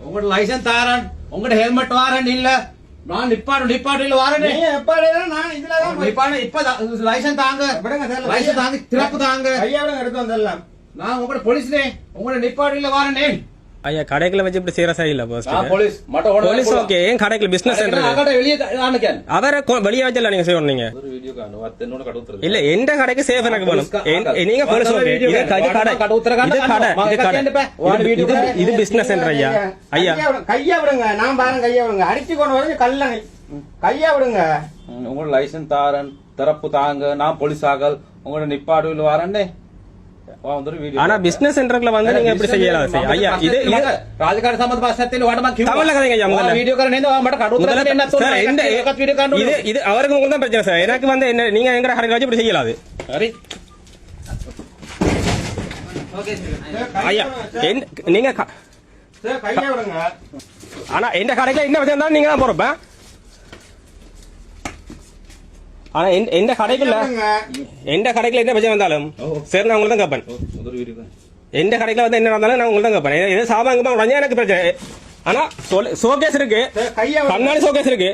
உங்களோட லைசன்ஸ் தாரன். உங்களோட helmet Warren இல்ல. நான் நிப்பாடு நிப்பாடு இல்ல வாரன். எப்ப அடையலாம் நான் இதுலதான் போய்- நிப்பாடு இப்ப லைசன்ஸ் தாங்க. விடுங்க சார், லைசன்ஸ் தாங்க திறப்பு தாங்க. விடுங்க எடுத்து வந்துடலாம் நான் உங்களோட போலீஸ்னே உங்களோட நிப்பாடு இல்ல வாரனே. ஐயா கடைக்குள்ள வச்சு இப்படி செய்யற சரியில்லை நான் ஃபர்ஸ்ட் போலீஸ் போலீஸ் ஓகே ஏன் கடைக்குள்ள பிசினஸ் அவரை வெளியே வச்சல நீங்க செய்யணும் நீங்க ஒரு வீடியோ காணும் அது என்னோட கடவுத்துறது இல்ல எந்த கடைக்கு சேஃப் எனக்கு வேணும்? என்- நீங்க போலீஸ் ஓகே. இது கடை. இது கடை. இது கடை. இது- இது இது பிசினஸ் சென்டர் ஐயா. ஐயா கையை விடுங்க, நான் பாருங்க கையை விடுங்க. அடிச்சு கொண்டு வந்து கல்லணை. கையை விடுங்க. உங்களோட லைசன்ஸ் தாரன் திறப்பு தாங்க நான் போலீஸ் ஆகல். உங்களோட நிப்பாடு இல்ல வாரனே வா வந்து வீடியோ ஆனா பிசினஸ் சென்டர்ல வந்து நீங்க இப்படி செய்யலாம்? இது ராஜகார சம்பந்த என்ன இது அவருக்கு தான் பிரச்சனை எனக்கு வந்து என்ன நீங்க எங்கட ஹரிராஜ் இப்படி செய்யலாம் ஆனா எந்த கடைக்கு என்ன வச்சிருந்தாலும் நீங்க ஆனா எந்த- எந்த கடைக்குள்ள. எந்த கடைக்குள்ள என்ன பிரச்சனை வந்தாலும் சரி நான் உங்களுக்கு தான் கேட்பேன். எந்த கடைக்குள்ள வந்து என்ன நடந்தாலும் நான் உங்களுக்கு தான் கேட்பேன். எது சாமான் உடனே எனக்கு பிரச்சனை. ஆனா ஷோகேஸ் இருக்கு. கண்ணாடி ஷோகேஸ் இருக்கு.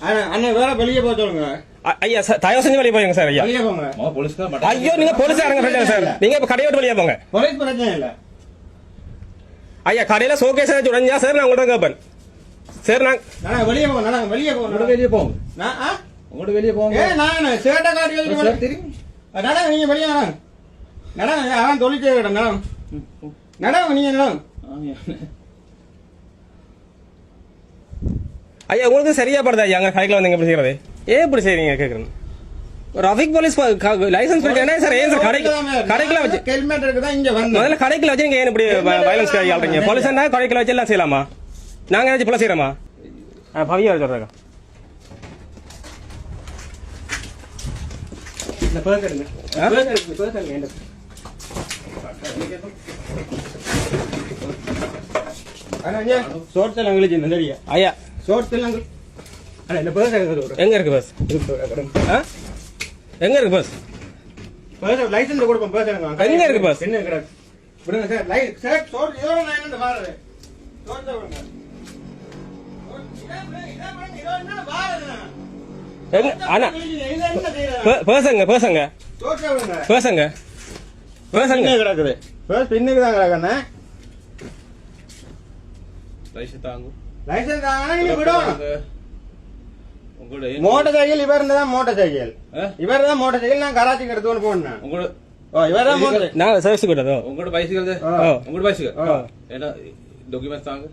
அண்ணா, அண்ணா வேற வெளியே போக சொல்லுங்க. அ- ஐயா சார் தயவு செஞ்சு வெளியே போயிருங்க சார் ஐயா. போங்க. ஐயோ நீங்க போலீஸ் இறங்க பிரச்சனை சார். நீங்க இப்ப கடையை விட்டு வெளியே போங்க. போலீஸ் பிரச்சனை இல்ல. ஐயா கடையில ஷோகேஸ் ஏதாச்சும் உடஞ்சா சார் நான் உங்கள்ட்ட கேட்பேன். சரி நான் வெளியே போங்க நான் வெளியே போங்க வெளியே போங்க? உங்களோட வெளியே போங்க ஏ நான் சேட்டை காட்டி வெளியே-. நடங்க நீங்க வெளியே நடங்க நடங்க அவன் தொழில் செய்ய நடங்க. நடங்க நீங்க நடங்க. ஐயா உங்களுக்கு சரியா படுதா ஐயா? அங்க கடைக்குள்ள வந்து எப்படி செய்யறது? ஏன் இப்படி செய்றீங்க? கேக்குறேன். ரஃபிக் போலீஸ் லைசன்ஸ் என்ன சார்? ஏன் சார் கடைக்கு கடைக்குள்ள வச்சு ஹெல்மெட் இருக்குதான் இங்க வந்து முதல்ல கடைக்குள்ள வச்சு நீங்க ஏன் இப்படி வயலன்ஸ் ஆள்றீங்க போலீஸ் கடைக்குள்ள வச்சு எல்லாம் செய்யலாமா? நாங்க ஏதாச்சும் இப்ப செய்யறோமா? பவியா சொல்றாங்க. இந்த பேர் எடுங்க. ஆ? பேர் எடுங்க பேர் எடுங்க இந்த அண்ணா சோர்ஸ் எல்லாம் கிழிச்சு இந்த தெரியா? ஐயா. சோர்ஸ் எல்லாம் அண்ணா இந்த பேர் எடுங்க ஒரு எங்க இருக்கு பஸ்? எங்க இருக்கு பஸ்? பேர் லைசென்ஸ் கொடுப்போம் பேர் எடுங்க. எங்க இருக்கு? என்ன கிடக்கு? விடுங்க சார் லை சார் நான் என்ன விடுங்க. அண்ணா. பேசுங்க பேசுங்க. பேசுங்க. பேசுங்க. கிடக்குது. பின்னுக்கு தான் கிடக்குண்ணே லைசன்ஸ் நீங்க விடணும். மோட்டார் சைக்கிள் இவர் தான் மோட்டார் சைக்கிள்? இவர் தான் மோட்டார் சைக்கிள் நான் கராச்சிக்கு எடுத்து வந்து போனேன் உங்களோட ஓ இவர் தான் மோட்டார் நான் சர்வீஸ் கூடாதோ உங்களோட பைசிக்கல் ஆ. உங்களோட பைசிக்கல் ஆ. என்ன டாக்குமெண்ட்ஸ் தாங்க.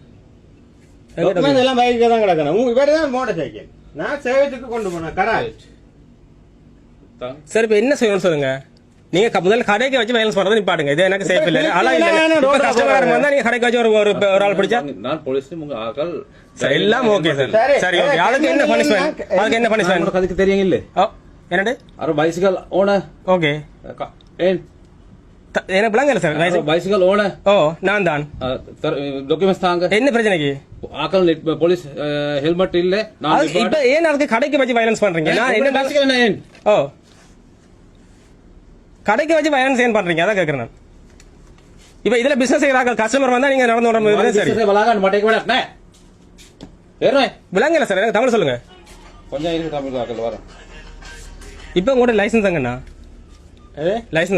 டாக்குமெண்ட் எல்லாம் பைக்கு தான் கிடக்கணும். இவர் தான் மோட்டார் சைக்கிள். நான் சேவத்துக்கு கொண்டு போனேன் கராச் தாங்க சார் இப்ப என்ன செய்யணும் சொல்லுங்க. நீங்க முதல்ல கடைக்கு வச்சு வயலன்ஸ் பண்றது நிப்பாட்டுங்க இது எனக்கு சேஃப் இல்ல. ஆனா இல்ல இல்ல, இப்ப கஸ்டமர். வந்தா நீங்க கடைக்கு வச்சு ஒரு ஒரு ஒரு ஆள் பிடிச்சா? நான் போலீஸ் உங்க ஆக்கள் சார் எல்லாம் ஓகே சார். சரி. சரி ஓகே அதுக்கு என்ன பனிஷ்மெண்ட் அதுக்கு என்ன பனிஷ்மெண்ட் உங்களுக்கு அதுக்கு தெரியுங்க இல்ல ஓ என்னண்டு அரை பைசிக்கல் ஓனர் ஓகே ஏன்? எனக்கு விளங்கல சார். வயசு- பைசிக்கல் ஓனர் ஓ நான் தான். டாக்குமெண்ட்ஸ் தாங்க. என்ன பிரச்சனைக்கு? ஆக்கள் நெட் போலீஸ் ஹெல்மெட் இல்ல. நான் இப்ப ஏன் அதுக்கு கடைக்கு வச்சு வயலன்ஸ் பண்றீங்க? நான் என்ன ஏன்? ஓ. கடைக்கு வச்சு வயலன்ஸ் ஏன் பண்றீங்க? அதான் கேக்குறேன் நான். இப்ப இதுல பிசினஸ் செய்யறாங்க கஸ்டமர் வந்தா நீங்க நடந்து விட சரி. விளங்கல சார் எனக்கு தமிழ் சொல்லுங்க. கொஞ்சம் இருக்கு தமிழ் வரேன் இப்ப உங்களோட லைசன்ஸ் எங்கண்ணா? லைசன்ஸ்